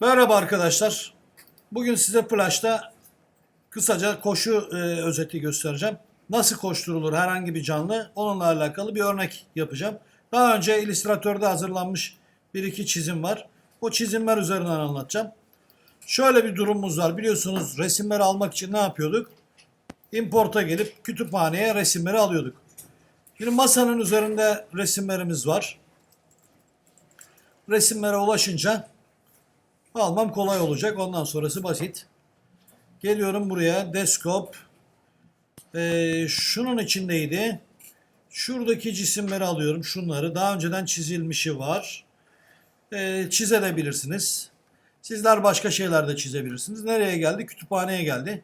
Merhaba arkadaşlar. Bugün size Flash'ta kısaca koşu e, özeti göstereceğim. Nasıl koşturulur herhangi bir canlı onunla alakalı bir örnek yapacağım. Daha önce Illustrator'da hazırlanmış bir iki çizim var. O çizimler üzerinden anlatacağım. Şöyle bir durumumuz var. Biliyorsunuz resimleri almak için ne yapıyorduk? Import'a gelip kütüphaneye resimleri alıyorduk. Şimdi masanın üzerinde resimlerimiz var. Resimlere ulaşınca almam kolay olacak. Ondan sonrası basit. Geliyorum buraya. Desktop. Ee, şunun içindeydi. Şuradaki cisimleri alıyorum. Şunları. Daha önceden çizilmişi var. Ee, çizebilirsiniz. Sizler başka şeyler de çizebilirsiniz. Nereye geldi? Kütüphaneye geldi.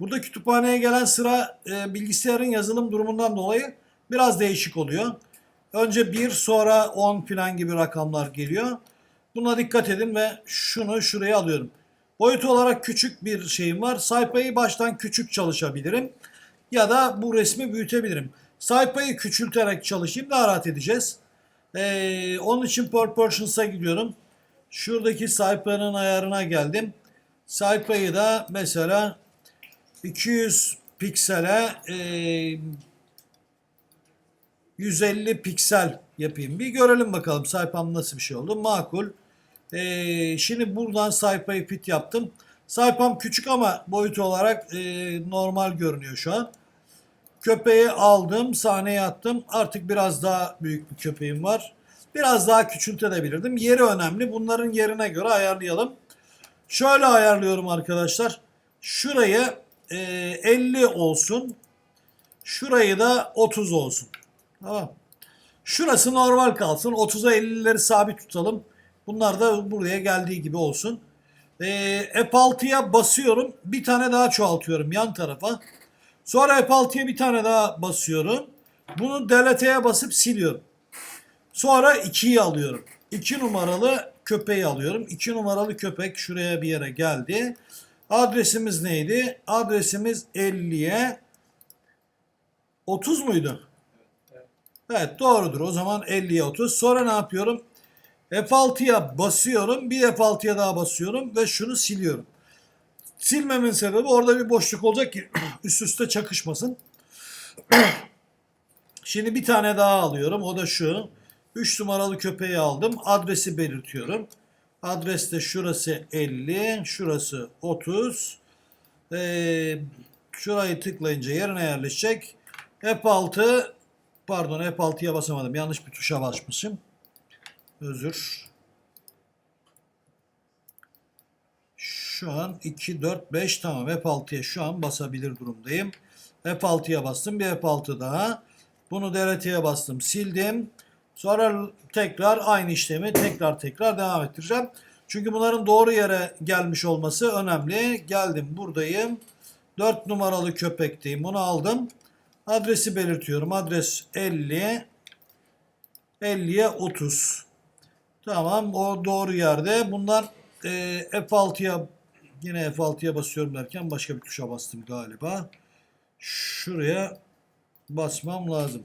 Burada kütüphaneye gelen sıra e, bilgisayarın yazılım durumundan dolayı biraz değişik oluyor. Önce 1 sonra 10 falan gibi rakamlar geliyor. Buna dikkat edin ve şunu şuraya alıyorum. Boyut olarak küçük bir şeyim var. Sayfayı baştan küçük çalışabilirim. Ya da bu resmi büyütebilirim. Sayfayı küçülterek çalışayım daha rahat edeceğiz. Ee, onun için Proportions'a gidiyorum. Şuradaki sayfanın ayarına geldim. Sayfayı da mesela 200 piksele e, 150 piksel yapayım. Bir görelim bakalım sayfam nasıl bir şey oldu. Makul. Ee, şimdi buradan sayfayı fit yaptım. Sayfam küçük ama boyut olarak e, normal görünüyor şu an. Köpeği aldım, sahneye attım. Artık biraz daha büyük bir köpeğim var. Biraz daha küçültebilirdim. Yeri önemli. Bunların yerine göre ayarlayalım. Şöyle ayarlıyorum arkadaşlar. Şurayı e, 50 olsun. Şurayı da 30 olsun. Tamam. Şurası normal kalsın. 30'a 50'leri sabit tutalım. Bunlar da buraya geldiği gibi olsun. Ee, F6'ya basıyorum. Bir tane daha çoğaltıyorum yan tarafa. Sonra F6'ya bir tane daha basıyorum. Bunu delete'ye basıp siliyorum. Sonra 2'yi alıyorum. 2 numaralı köpeği alıyorum. 2 numaralı köpek şuraya bir yere geldi. Adresimiz neydi? Adresimiz 50'ye 30 muydu? Evet doğrudur. O zaman 50'ye 30. Sonra ne yapıyorum? F6'ya basıyorum. Bir F6'ya daha basıyorum ve şunu siliyorum. Silmemin sebebi orada bir boşluk olacak ki üst üste çakışmasın. Şimdi bir tane daha alıyorum. O da şu. 3 numaralı köpeği aldım. Adresi belirtiyorum. Adres de şurası 50, şurası 30. Ee, şurayı tıklayınca yerine yerleşecek. F6 Pardon F6'ya basamadım. Yanlış bir tuşa basmışım. Özür. Şu an 2, 4, 5 tamam. F6'ya şu an basabilir durumdayım. F6'ya bastım. Bir F6 daha. Bunu DRT'ye bastım. Sildim. Sonra tekrar aynı işlemi tekrar tekrar devam ettireceğim. Çünkü bunların doğru yere gelmiş olması önemli. Geldim buradayım. 4 numaralı köpekteyim. Bunu aldım. Adresi belirtiyorum. Adres 50. 50'ye 30. Tamam o doğru yerde. Bunlar e, F6'ya yine F6'ya basıyorum derken başka bir tuşa bastım galiba. Şuraya basmam lazım.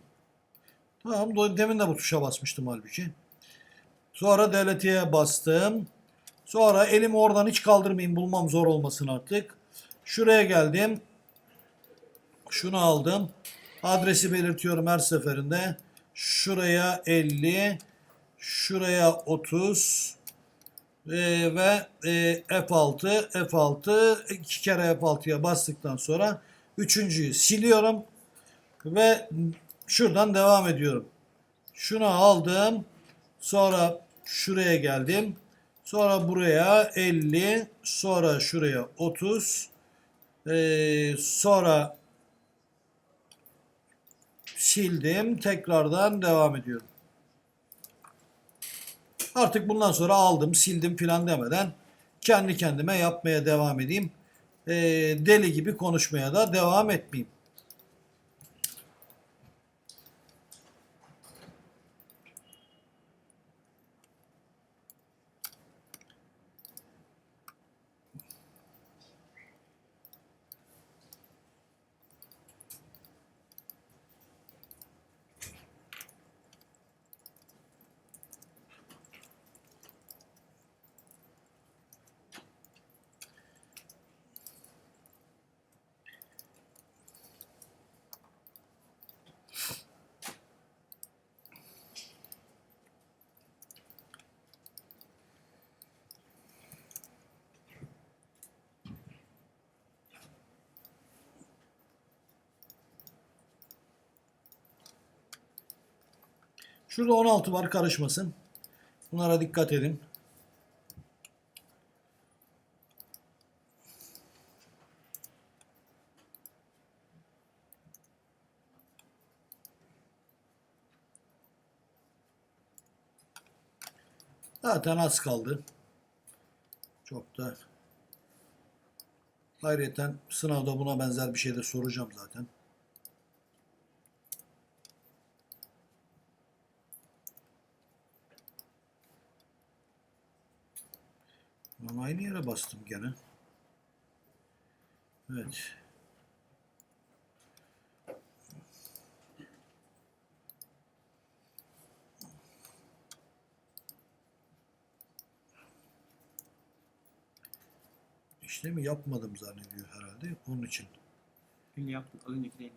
Tamam demin de bu tuşa basmıştım halbuki. Sonra DLT'ye bastım. Sonra elimi oradan hiç kaldırmayayım bulmam zor olmasın artık. Şuraya geldim. Şunu aldım. Adresi belirtiyorum her seferinde. Şuraya 50, şuraya 30 e, ve e, F6, F6 iki kere F6'ya bastıktan sonra üçüncüyü siliyorum ve şuradan devam ediyorum. Şunu aldım. Sonra şuraya geldim. Sonra buraya 50, sonra şuraya 30, e, sonra sildim. Tekrardan devam ediyorum. Artık bundan sonra aldım, sildim filan demeden kendi kendime yapmaya devam edeyim. Ee, deli gibi konuşmaya da devam etmeyeyim. Şurada 16 var karışmasın. Bunlara dikkat edin. Zaten az kaldı. Çok da Ayrıca sınavda buna benzer bir şey de soracağım zaten. Ama aynı yere bastım gene. Evet. İşlemi yapmadım zannediyor herhalde. Onun için. Şimdi yaptık. Az önceki değil.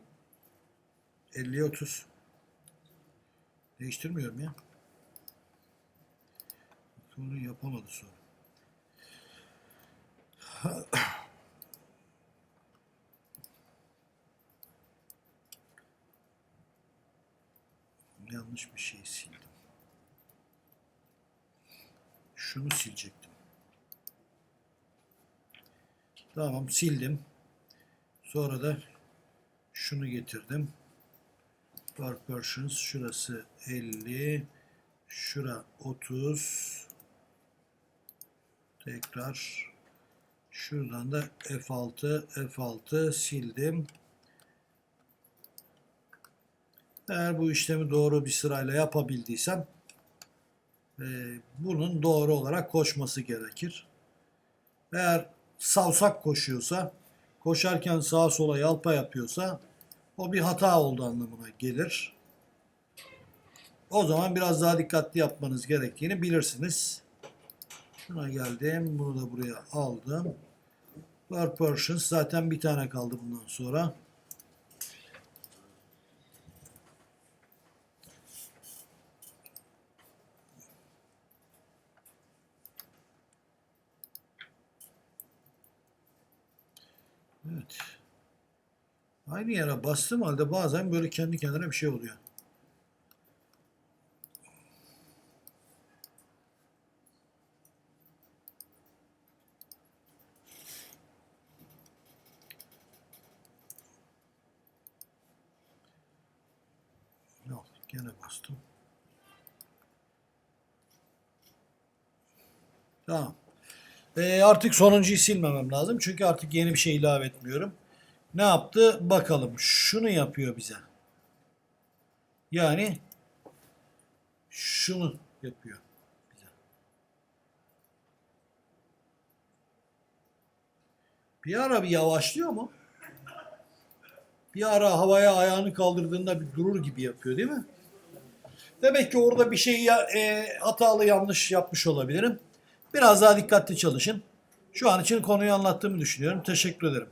50'ye 30. Değiştirmiyorum ya. Sonra yapamadı sonra. Yanlış bir şey sildim. Şunu silecektim. Tamam sildim. Sonra da şunu getirdim. Proportions şurası 50 şura 30 tekrar şuradan da F6 F6 sildim. Eğer bu işlemi doğru bir sırayla yapabildiysem e, bunun doğru olarak koşması gerekir. Eğer savsak koşuyorsa, koşarken sağa sola yalpa yapıyorsa o bir hata oldu anlamına gelir. O zaman biraz daha dikkatli yapmanız gerektiğini bilirsiniz. Şuna geldim. Bunu da buraya aldım. Proportions zaten bir tane kaldı bundan sonra. Evet. Aynı yere bastığım halde bazen böyle kendi kendine bir şey oluyor. Gene bastım. Tamam. Ee, artık sonuncuyu silmemem lazım. Çünkü artık yeni bir şey ilave etmiyorum. Ne yaptı? Bakalım. Şunu yapıyor bize. Yani şunu yapıyor bize. Bir ara bir yavaşlıyor mu? Bir ara havaya ayağını kaldırdığında bir durur gibi yapıyor değil mi? Demek ki orada bir şey ya, e, hatalı yanlış yapmış olabilirim. Biraz daha dikkatli çalışın. Şu an için konuyu anlattığımı düşünüyorum. Teşekkür ederim.